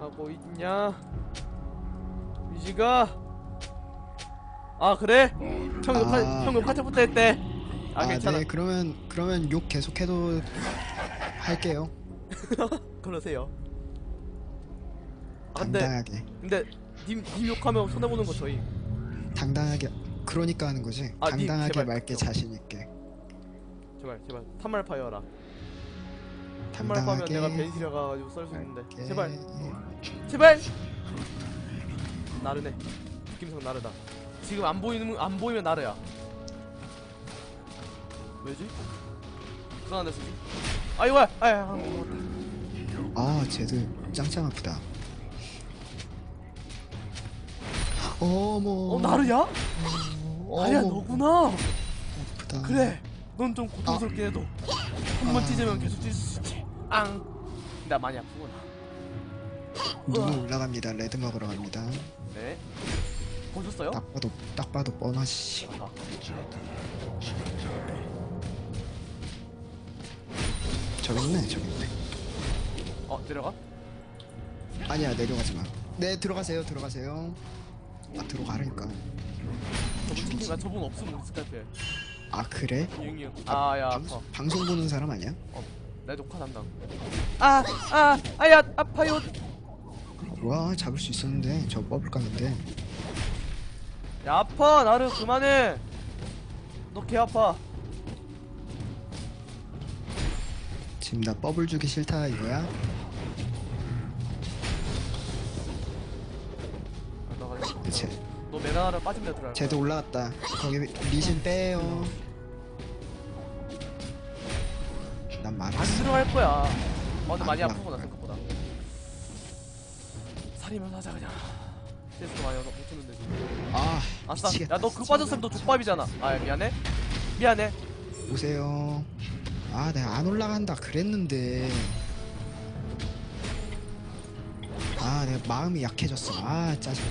하고 있냐? 유지가 아 그래? 형이 파, 아. 형이 파트부터 했대. 아, 아, 괜찮아. 네, 그러면 그러면 욕 계속해도 할게요. 그러세요. 아 근데 당당하게, 근데 님, 님 욕하면 손해 보는 거 저희. 당당하게. 그러니까 하는 거지. 아, 님, 당당하게 제발 맑게. 자신 있게. 제발 제발 탄말 파이어라. 파면 당당하게. 내가 벤시려 가가지고 썰 수 있는데 맑게. 제발 제발. 나르네. 느낌상 나르다. 지금 안 보이는 안 보이면 나르야. 왜지? 불안한데 쓰지? 아이고야, 아야, 아. 아, 쟤들 짱짱 아프다. 어머. 어 나르야? 아야 너구나. 아프다. 그래. 넌 좀 고통스럽긴 해도 한번 아. 찢으면 계속 찢을 수. 앙. 나 많이 아프구나. 누구 올라갑니다. 레드 먹으러 갑니다. 네. 보셨어요? 딱 봐도 딱 봐도 뻔하지. 아하. 저기 있네, 저기 있네. 어 내려가? 아니야, 내려가지 마. 네, 들어가세요, 들어가세요. 아, 들어가라니까. 저분 저분 없으면 스카이프에. 아, 그래? 아야 아파. 방송, 방송 보는 사람 아니야? 내 녹화 담당. 아, 아, 아야, 아파요. 와, 잡을 수 있었는데 저 버블 깠는데. 야, 아파. 나를 그만해. 너 개 아파. 지금 나 버블 주기 싫다 이거야? 아, 나가. 쟤, 너 메나를 빠진 데 들어갈 거야. 쟤도 올라갔다. 거기 리신 빼요. 들어갈 거야. 어, 근데 많이 아, 아프구나 그래. 생각보다. 살이면 하자 그냥. 스트레스 많이 얻어 붙었는데 지금. 아, 아싸. 미치겠다. 야, 너 그거 빠졌으면 너 족밥이잖아. 아, 미안해. 미안해. 오세요. 아, 내가 안 올라간다 그랬는데. 아, 내가 마음이 약해졌어. 아, 짜증.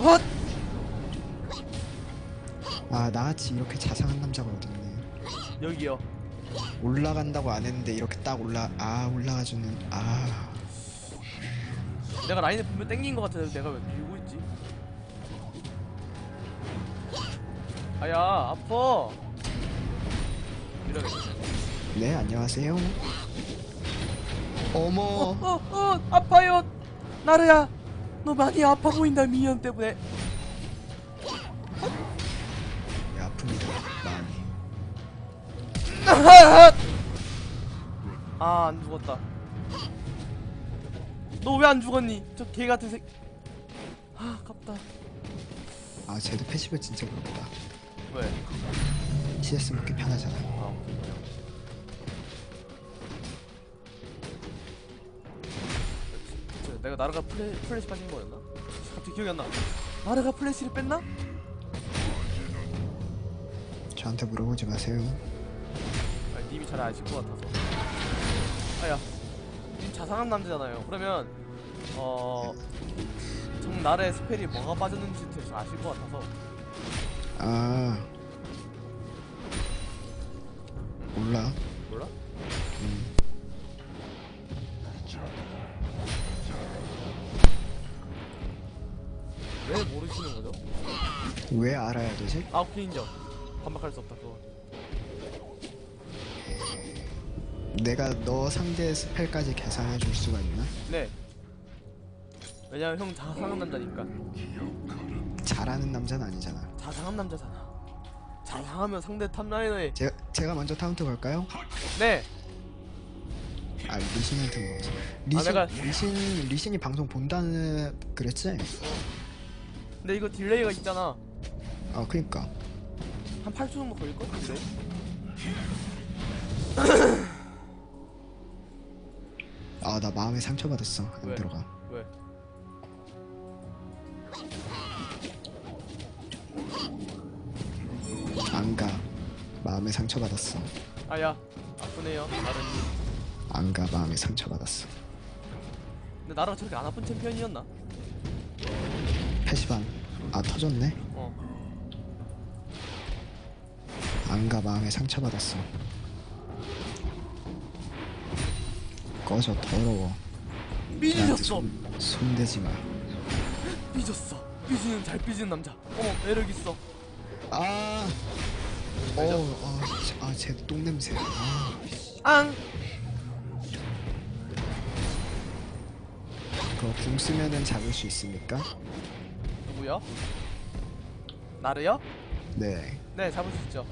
헛. 아, 나같이 이렇게 자상한 남자가 어딨네. 여기요. 올라간다고 안 했는데 이렇게 딱 올라 아 올라가주는 아 내가 라인에 분명 땡긴 것 같아서 내가 왜 밀고 있지? 아야, 아파. 네 안녕하세요 어머 어, 어, 아파요. 나르야, 너 많이 아파 보인다 미연 때문에. 아, 안 죽었다. 너 왜 안 죽었니? 저 개 같은 새. 아, 아깝다. 아 쟤도 패시브 진짜 부럽다 왜? CS 먹기 편하잖아 아, 저, 내가 나르가 플래, 플래시 빠진 거였나? 갑자기 기억이 안 나. 나르가 플래시를 뺐나? 저한테 물어보지 마세요 님이 잘 아실 것 같아서. 아야, 님 자상한 남자잖아요. 그러면 어, 정 나르의 스펠이 뭐가 빠졌는지 대충 아실 것 같아서. 아 몰라 몰라? 음. 왜 모르시는 거죠? 왜 알아야 되지? 아, 오케이 인정. 반박할 수 없다 그거. 내가 너 상대 스펠까지 계산해 줄 수가 있나? 네. 왜냐면 형 자상한 남자니까. 잘하는 남자는 아니잖아 자상한 남자잖아. 자상하면 상대 탑라이너에 제, 제가 먼저 카운트 걸까요? 네. 아 리신한테 물어보자 리신, 내가- 리신, 리신이 방송 본다는 그랬지? 근데 이거 딜레이가 있잖아. 아 그니까 한 8초 정도 걸릴 것 같은데. 아 나 마음에 상처받았어 안 왜? 들어가 왜? 안가 마음에 상처받았어 아야 아프네요 나르님. 안가 마음에 상처받았어 근데 나라가 저렇게 안 아픈 챔피언이었나? 패시반 아 터졌네 어. 안가 마음에 상처받았어 꺼져 더러워. 삐졌어 손, 손대지 마. 삐졌어 삐지는 잘 삐지는 남자 어머 매력 있어 아. 어, 아, 아, 제 똥냄새. 아, 앙 그거 궁 쓰면은 잡을 수 있습니까? 누구요? 나를요? 네. 네 잡을 수 있죠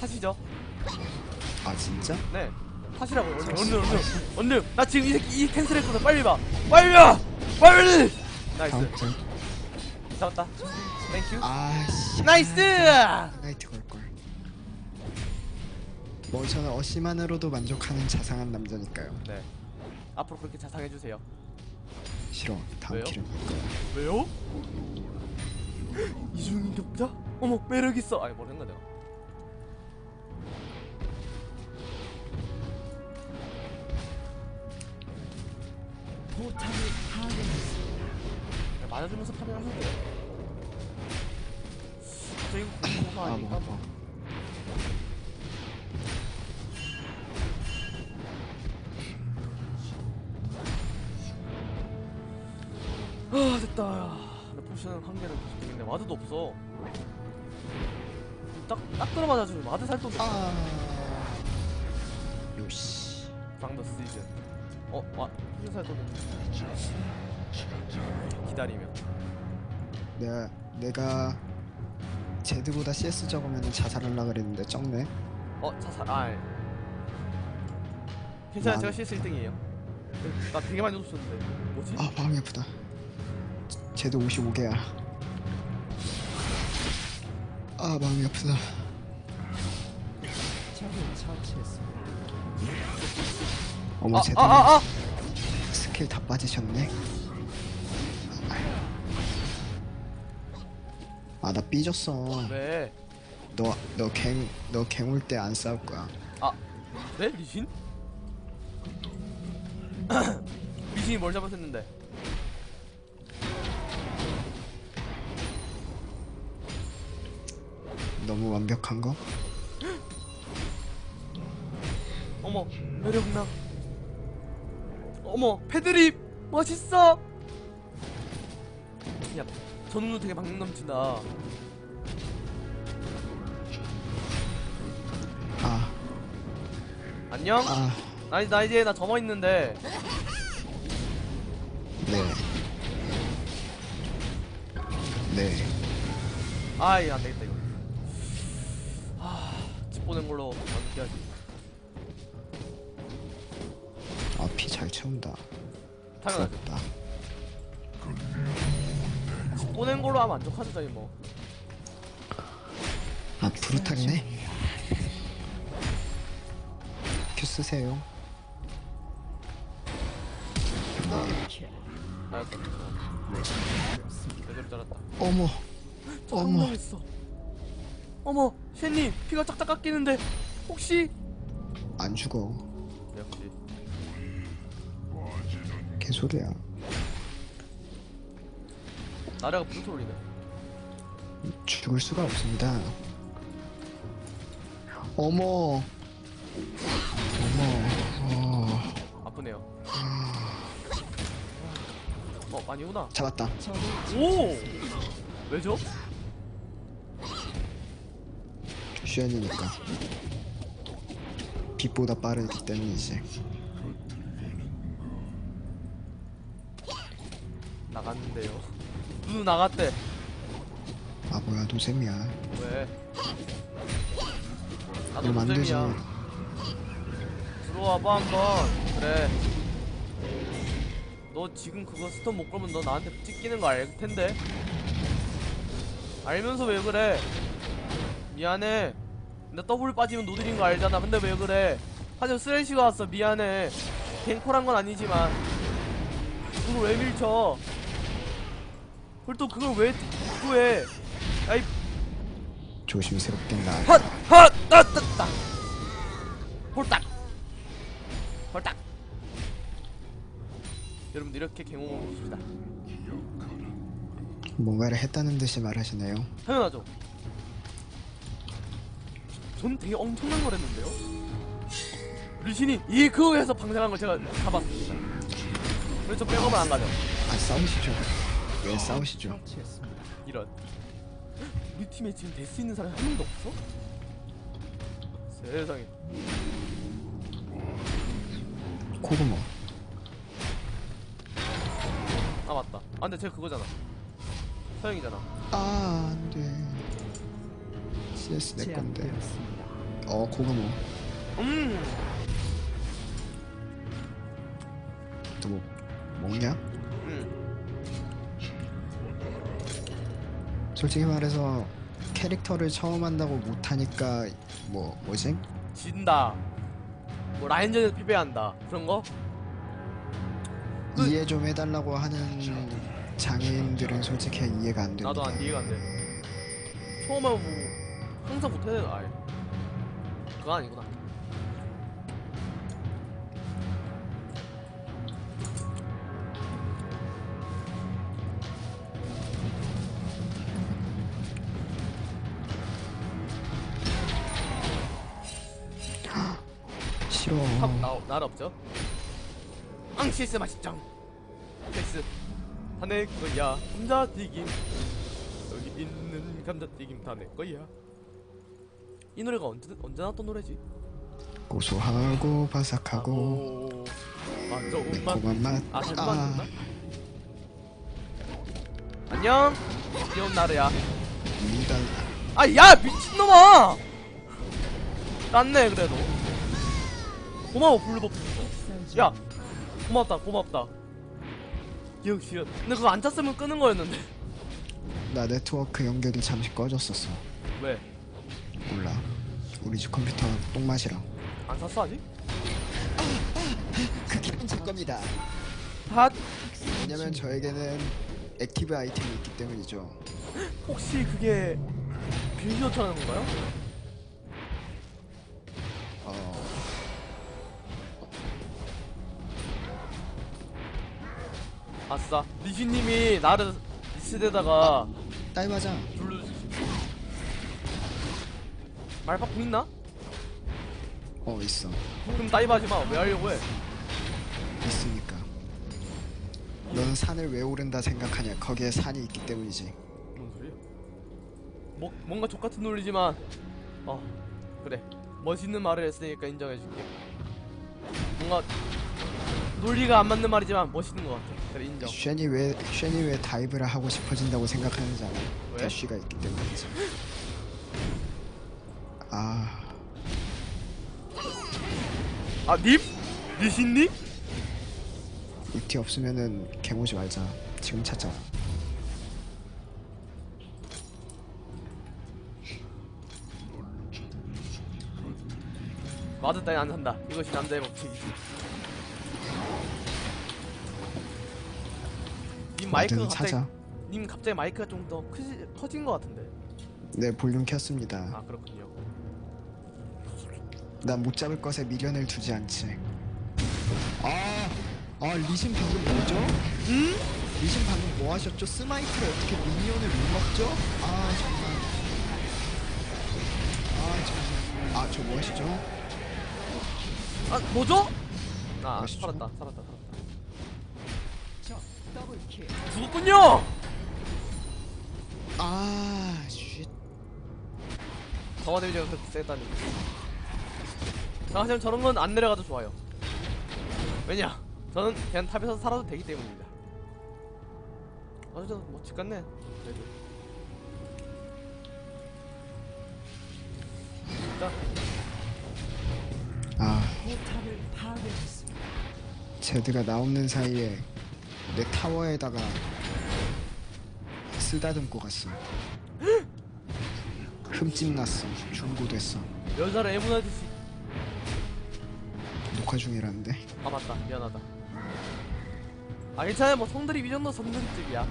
하시죠 아, 진짜? 네 하시라고요 얼른 얼른 얼른 얼른 나 지금 이 새끼 이 캔슬 했거든 빨리 봐 빨리 봐 빨리 나이스 다음 장. 잡았다 땡큐 아, 씨. 나이스 나이트 걸걸. 뭐 저는 어시만으로도 만족하는 자상한 남자니까요. 네 앞으로 그렇게 자상해주세요 싫어. 다음 왜요? 킬은 볼 거야. 왜요? 이중인 격자? 어머 매력 있어 아니 뭘 했나 내가 그냥 맞아주면서 파밍하면 돼. 저 이거 공포가 아, 아니까 뭐, 뭐. 뭐. 아 됐다 나 포션 한 개는 계속 되겠네 와드도 없어 딱, 딱 들어맞아주면 와드 살도 없어 아. 요시. 방더 시즌 어? 와 살도 없네 기다리면 내가 내가 제드보다 CS 적으면 자살하려 그랬는데 적네. 어? 자살 아 예. 괜찮아 만- 제가 CS 1등이에요 나 되게 많이 놓쳤는데 뭐지? 아, 마음이 아프다. 제드 55개야. 아, 마음이 아프다. 어머, 아, 제드 아, 아, 아! 스킬 다 빠지셨네. 아, 나 삐졌어. 왜? 너, 너 갱, 너 갱올 때 안 싸울 거야. 아 네? 리신? 리신이 뭘 잘못했는데 너무 완벽한 거? 어머 매력나 어머 패드립! 멋있어! 야 전우도 되게 방력 넘친다. 아, 안녕? 아, 아니 나 이제 나 점어 있는데. 네. 네. 아이 안되겠다 이거. 아 집 보낸 걸로 만족해야지 채운다. 당연하지 부럽다. 집 보낸 걸로 하면 만족하죠 저희 뭐 아, 부르타기네? 큐 쓰세요. 알았어 제대로 잘했다 어머, 저 어머. 황당했어 어머 셰님 피가 짝짝 깎이는데 혹시 안 죽어. 소리야. 나래가 무슨 소리네 죽을 수가 없습니다. 어머, 어머, 어, 아프네요 어 아니구나 잡았다. 오 왜죠? 슈엔이니까. 빛보다 빠르기 때문이지. 나갔는데요. 누누 나갔대. 아 뭐야 노잼이야. 왜? 나도 그럼 안 되지. 노잼이야. 들어와봐 한번. 그래. 너 지금 그거 스톤 못 걸면 너 나한테 찢기는 거 알 텐데. 알면서 왜 그래? 미안해. 나 더블 빠지면 노들인 거 알잖아. 근데 왜 그래? 하지만 쓰레쉬가 왔어. 미안해. 갱콜한 건 아니지만. 그걸 왜 밀쳐 그걸 또 그걸 왜 구해 아이 조심스럽게 나. 헛! 헛! 따따따 홀딱 홀딱 여러분들 이렇게 갱호만 보십시다 뭔가를 했다는 듯이 말하시네요. 당연하죠 전 되게 엄청난 걸 했는데요 리신이 이 그거에서 방생한 걸 제가 잡았습니다. 그래서 백업을 안 가죠. 아 싸우시죠 왜 싸우시죠 이런. 우리 팀에 지금 될 수 있는 사람이 한 명도 없어? 세상에. 코그모 아 맞다. 아 근데 쟤 그거잖아. 서영이잖아. 아 안돼 CS 내 건데 어 코그모 음. 또 뭐 먹냐? 솔직히 말해서 캐릭터를 처음 한다고 못하니까 뭐 뭐지? 진다. 뭐 라인전에서 패배한다. 그런 거? 그- 이해 좀 해달라고 하는 장애인들은 솔직히 이해가 안 됩니다. 나도 안 이해가 안 돼. 처음에 뭐 항상 못해야 되나? 아예. 그거 아니구나. 날 없죠? 앙시스 맛있짱 패스 다내 거야 감자튀김 여기 있는 감자튀김 다 내 거야 이 노래가 언제 언제 나왔던 노래지? 고소하고 바삭하고 아 좋은 맛 매콤한 맛. 아 아? 안녕 귀여운 나르야 미달. 아야 미친놈아 땄네 그래도 고마워 블루버프 야 고맙다 고맙다 역시 근데 그거 안 찼으면 끄는 거였는데 나 네트워크 연결이 잠시 꺼졌었어. 왜? 몰라. 우리 집 컴퓨터 똥맛이라. 안 샀어 아직? 그 기분 제 겁니다. 핫 왜냐면 저에게는 액티브 아이템이 있기 때문이죠. 혹시 그게 빌드어처라는 건가요? 아싸 리시님이 나를 리스에다가 딸맞아. 말바꿈 있나? 어 있어. 그럼 따위하지마 왜 하려고 해 있으니까. 너는 산을 왜 오른다 생각하냐? 거기에 산이 있기 때문이지. 뭔 소리야? 뭐, 뭔가 족같은 논리지만 어 그래 멋있는 말을 했으니까 인정해줄게 뭔가 논리가 안 맞는 말이지만 멋있는 것 같아 그래 인정 쉔이 왜 쉔이 왜 다이브를 하고 싶어진다고 생각하는지 알아? 왜? 대쉬가 있기 때문이지. 아, 아 님? 리신님? 울티 없으면은 개모지 말자. 지금 찾자. 따위 안 산다 이것이 남자의 법칙이지 님 마이크가 마드는 갑자기 찾아. 님 갑자기 마이크가 좀 더 커진 것 같은데 네 볼륨 켰습니다. 아 그렇군요 난 못 잡을 것에 미련을 두지 않지. 아, 아 리신 방금 뭐죠? 음? 리신 방금 뭐 하셨죠? 스마이트로 어떻게 미니언을 못 먹죠? 아 정말. 아 정말. 아저 뭐 하시죠? 아 뭐죠? 아? 살았다 살았다 살았다 죽었군요! 아 쉿. 강화 데미지가 그렇게 세다니 사실 저런 건 안 내려가도 좋아요 왜냐 저는 그냥 탑에서 살아도 되기 때문입니다 아주 저뭐 집 갔네 그래도 자 아. 제드가 나 없는 사이에 내 타워에다가 쓰다듬고 갔어. 흠집 났어. 중고됐어. 여자를 애무나듯이 녹화 중이라는데. 아 맞다 미안하다 아 괜찮아 뭐 성드립 이 정도 성드립급이야 야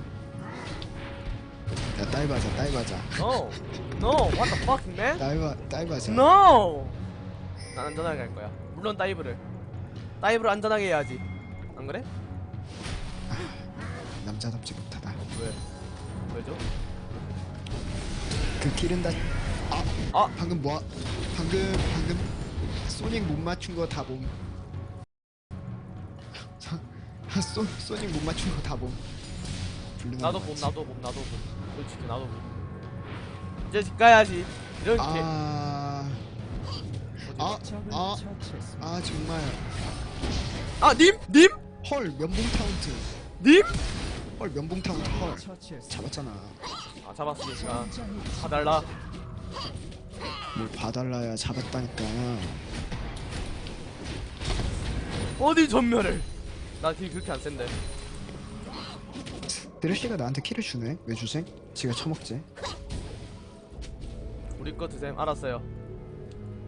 딸바자 딸바자. No No What the fuck man 딸바 딸바자. No 난 안전하게 갈 거야 물론 다이브를 다이브를 안전하게 해야지 안 그래? 남자답지 못하다. 왜? 왜죠? 그 길은 다. 아, 아! 방금 뭐? 방금 방금 소닉 못 맞춘 거 다 봄. 소, 소닉 못 맞춘 거 다 봄. 나도 봄. 나도 봄 나도 봄 솔직히 나도 봄 이제 집 가야지 이렇게 아, 아, 아, 아 정말. 아 님? 님? 헐 면봉 타운트. 님? 헐 면봉 타운트 헐. 잡았잖아. 아 잡았으니까 봐달라 뭘 봐달라야 잡았다니까. 어디 전멸을 나딜 그렇게 안 센데 드레시가 나한테 키를 주네. 왜 주생? 지가 처먹지. 우리 거 드셈 알았어요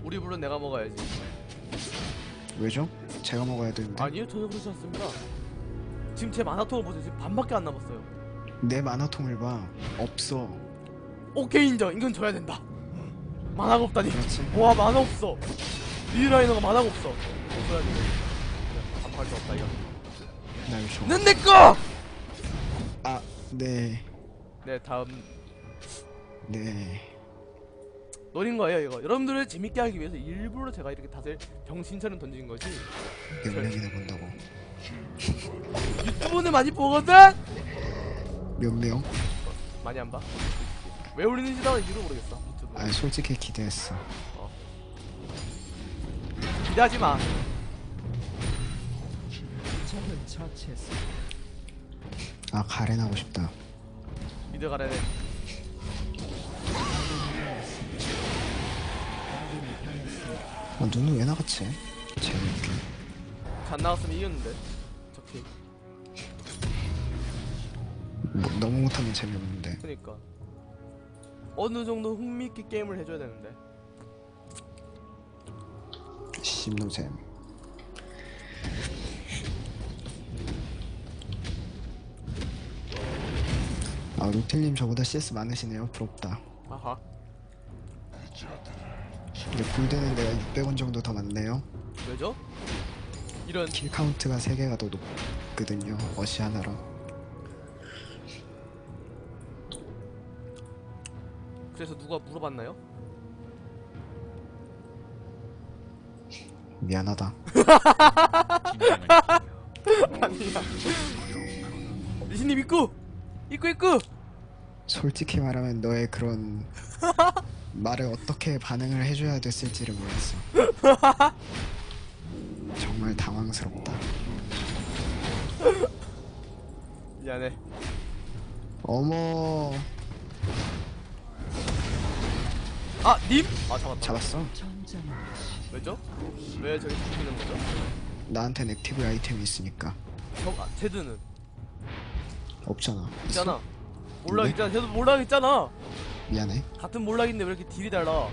우리 불은 내가 먹어야지 왜죠? 제가 먹어야 되는데. 아니요 전혀 그렇지 않습니다 지금 제 만화통을 보세요 지금 반밖에 안 남았어요 내 만화통을 봐. 없어. 오케이 인정 이건 줘야 된다 만화가 없다니 그렇지. 와 만화 없어 리라이너가 만화가 없어 줘야 돼 반박할 수 없다 이거 날 줘. 는 내꺼! 아, 네, 네 다음 네. 노린 거예요 이거 여러분들을 재밌게 하기 위해서 일부러 제가 이렇게 다들 병신처럼 던진 거지 몇 명이나 본다고? 유튜브는 많이 보거든? 몇 명? 많이 안 봐? 왜 올리는지 나 이유도 모르겠어 유튜브 아, 솔직히 기대했어. 기대하지 마 아, 가렌 하고 싶다. 미드 가래는 아, 눈은 왜 나갔지? 재미없게. 잘 나왔으면 이겼는데 저피 뭐, 너무 못하면 재미없는데. 그니까 어느 정도 흥미있게 게임을 해줘야 되는데 심노잼. 아, 루텔님 저보다 CS 많으시네요. 부럽다. 아하 근데 골드는 내가 600원 정도 더 많네요. 왜죠? 이런 킬 카운트가 3개가 더 높거든요. 어시 하나로. 그래서 누가 물어봤나요? 미안하다. 아니야 리신님 입구! 입구 입구! 솔직히 말하면 너의 그런 말을 어떻게 반응을 해줘야 됐을지를 몰랐어. 정말 당황스럽다. 미안해 어머, 아! 님? 아 잡았다 잡았어? 왜죠? 왜 저기 잡히는 거죠? 나한텐 액티브 아이템이 있으니까. 저, 아, 제드는 없잖아. 있잖아 몰락? 있잖아 제드 몰락 있잖아 미안해. 같은 몰락인데 왜 이렇게 딜이 달라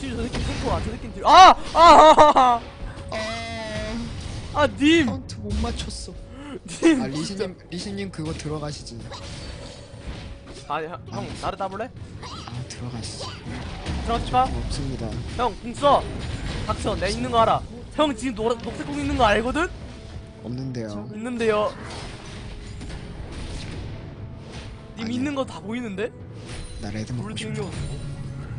저 새끼 탱커 저 새끼 딜 아! 아! 아! 아! 님! 카운트 못 맞췄어. 님! 아 리신님, 리신님 그거 들어가시지. 아니 형, 형 나를 따볼래? 아 들어가시지. 들어갈까? 없습니다. 형, 궁 써! 닥쳐, 내 있는 거 알아. 형 지금 노라, 녹색 궁 있는 거 알거든? 없는데요. 있는데요. 님 아니야. 있는 거 다 보이는데? 나 레드 먹고 싶어.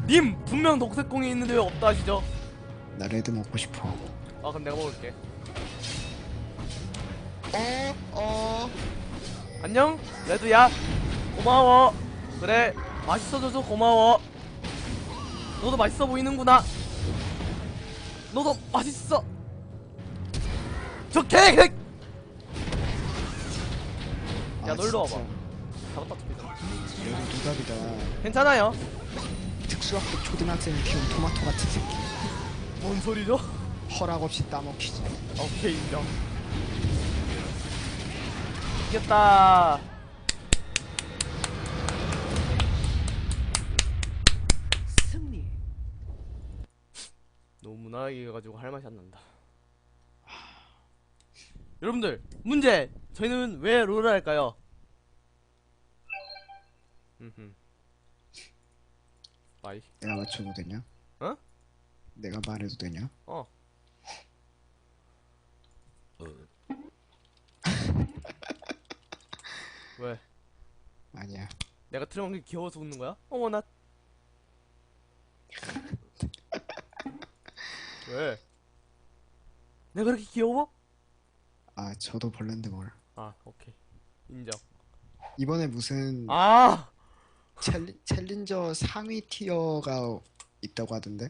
님 분명 녹색 궁이 있는데 왜 없다 하시죠? 나 레드 먹고 싶어. 아 그럼 내가 먹을게. 어, 어. 안녕, 레드야. 고마워. 그래, 맛있어져서 고마워. 너도 맛있어 보이는구나. 너도 맛있어. 저 개! 개! 야, 아, 진짜. 와봐. 잡았다, 잡히잖아. 여기 누답이다. 괜찮아요. 특수학급 초등학생을 키운 토마토 같은 새끼. 뭔 소리죠? 허락 없이 따먹히지. 오케이, 인정. 이겼다. 승리. 너무 무난하게 해가지고 할 맛이 안 난다. 여러분들 문제 저희는 왜 롤을 할까요? 마이 내가 맞춰도 되냐? 어? 내가 말해도 되냐? 어 왜? 아니야. 내가 트럼한 게 귀여워서 웃는 거야? 어머 나 왜? 내가 그렇게 귀여워? 아 저도 벌레인데 뭘 아 오케이 인정 이번에 무슨 아 챌린, 챌린저 상위 티어가 있다고 하던데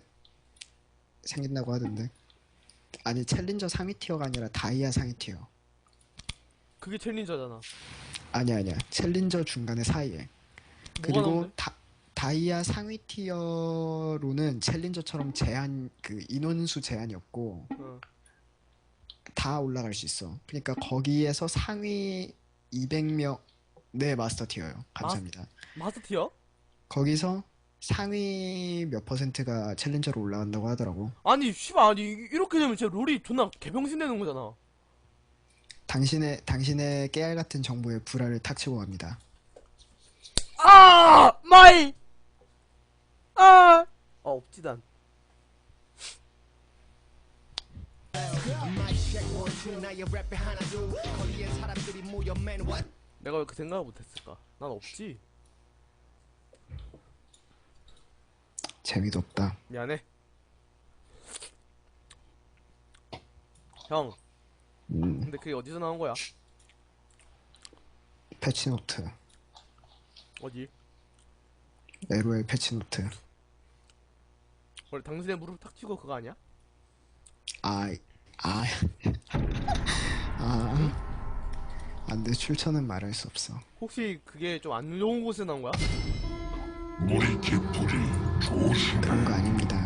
생긴다고 하던데 아니 챌린저 상위 티어가 아니라 다이아 상위 티어 그게 챌린저잖아 아니야 아니야. 챌린저 중간에 사이에. 그리고? 다, 다이아 상위 티어로는 챌린저처럼 제한 그 인원수 제한이 없고 어. 다 올라갈 수 있어. 그러니까 거기에서 상위 200명 네 마스터 티어요. 감사합니다. 마스 터 티어? 거기서 상위 몇 퍼센트가 챌린저로 올라간다고 하더라고. 아니 씨발 아니 이- 이렇게 되면 진짜 롤이 존나 개병신 되는 거잖아 당신의 당신의 깨알 같은 정보에 불화를 탁 치고 갑니다. 아 마이! 아! 어, 없지단. 내가 왜 그 생각을 못했을까? 난 없지. 재미도 없다. 미안해. 형. 음 근데 그게 어디서 나온 거야? 패치노트. 어디? LOL 패치노트. 원래 당신의 무릎 탁 치고 그거 아니야? 아, 아, 아, 안 돼 출처는 말할 수 없어. 혹시 그게 좀 안 좋은 곳에 나온 거야? 그런 거 아닙니다.